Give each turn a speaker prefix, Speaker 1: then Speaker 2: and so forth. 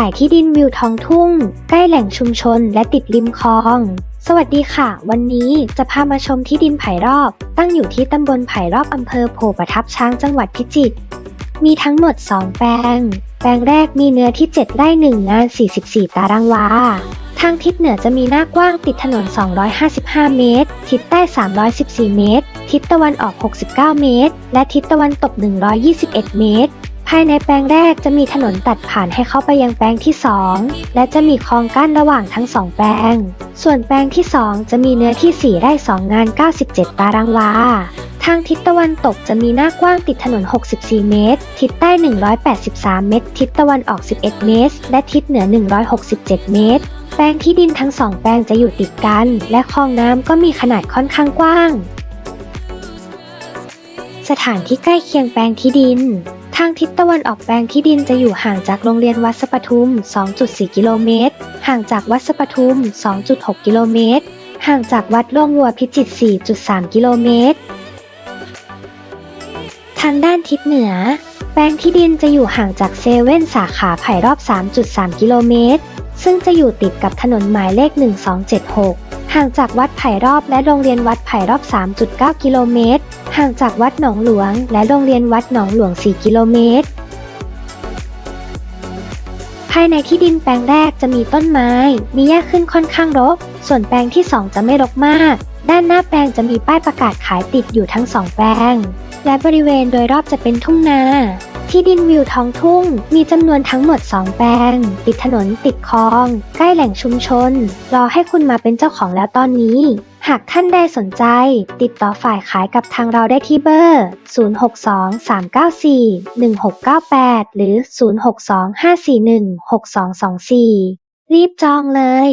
Speaker 1: ขายที่ดินวิวท้องทุ่ง ใกล้แหล่งชุมชนและติดริมคลอง สวัสดีค่ะ วันนี้จะพามาชมที่ดินไผ่รอบ ตั้งอยู่ที่ตำบลไผ่รอบอำเภอโพประทับช้างจังหวัดพิจิตร มีทั้งหมด 2 แปลง แปลงแรกมีเนื้อที่ 7 ไร่1งาน 44 ตารางวา ทางทิศเหนือจะมีหน้ากว้างติดถนน 255 เมตร ทิศใต้ 314 เมตร ทิศตะวันออก 69 เมตร และทิศตะวันตก 121 เมตร ภายในแปลงแรกจะมีถนนตัดผ่านให้เข้าไปยังแปลงที่ 2 และจะมีคลองกั้นระหว่างทั้ง 2 แปลง ส่วนแปลงที่ 2 จะมีเนื้อที่ 4 ไร่ 2 งาน 97 ตารางวา ทางทิศตะวันตกจะมีหน้ากว้างติดถนน 64 เมตร ทิศใต้ 183 เมตร ทิศตะวันออก 11 เมตร และทิศเหนือ 167 เมตร แปลงที่ดินทั้งสองแปลงจะอยู่ติดกัน และคลองน้ำก็มีขนาดค่อนข้างกว้าง สถานที่ใกล้เคียงแปลงที่ดิน ทางทิศตะวันออกแปลงที่ดินจะอยู่ห่างจากโรงเรียนวัดสปทุม 2.4 กิโลเมตร ห่างจากวัดสปทุม 2.6 กิโลเมตร ห่างจากวัดโล่งวัวพิจิตร 4.3 กิโลเมตร ทางด้านทิศเหนือ แปลงที่ดินจะอยู่ห่างจากเซเว่นสาขาไผ่รอบ 3.3 กิโลเมตร ซึ่งจะอยู่ติดกับถนนหมายเลข 1276 ห่างจากวัดไผ่รอบและโรงเรียนวัดไผ่รอบ 3.9 กิโลเมตร ห่างจากวัดหนองหลวง และโรงเรียนวัดหนองหลวง 4 กิโลเมตร ภายในที่ดินแปลงแรกจะมีต้นไม้ มีหญ้าขึ้นค่อนข้างรก ส่วนแปลงที่ 2 จะไม่รกมาก ด้านหน้าแปลงจะมีป้ายประกาศขายติดอยู่ทั้ง2แปลง และบริเวณโดยรอบจะเป็นทุ่งนาที่ดินวิวท้องทุ่ง มีจำนวนทั้งหมด 2 แปลง ติดถนนติดคลอง ใกล้แหล่งชุมชน รอให้คุณมาเป็นเจ้าของแล้วตอนนี้ หากท่านใดสนใจ ติดต่อฝ่ายขายกับทางเราได้ที่เบอร์ 062-394-1698 หรือ 062-541-6224 รีบจองเลย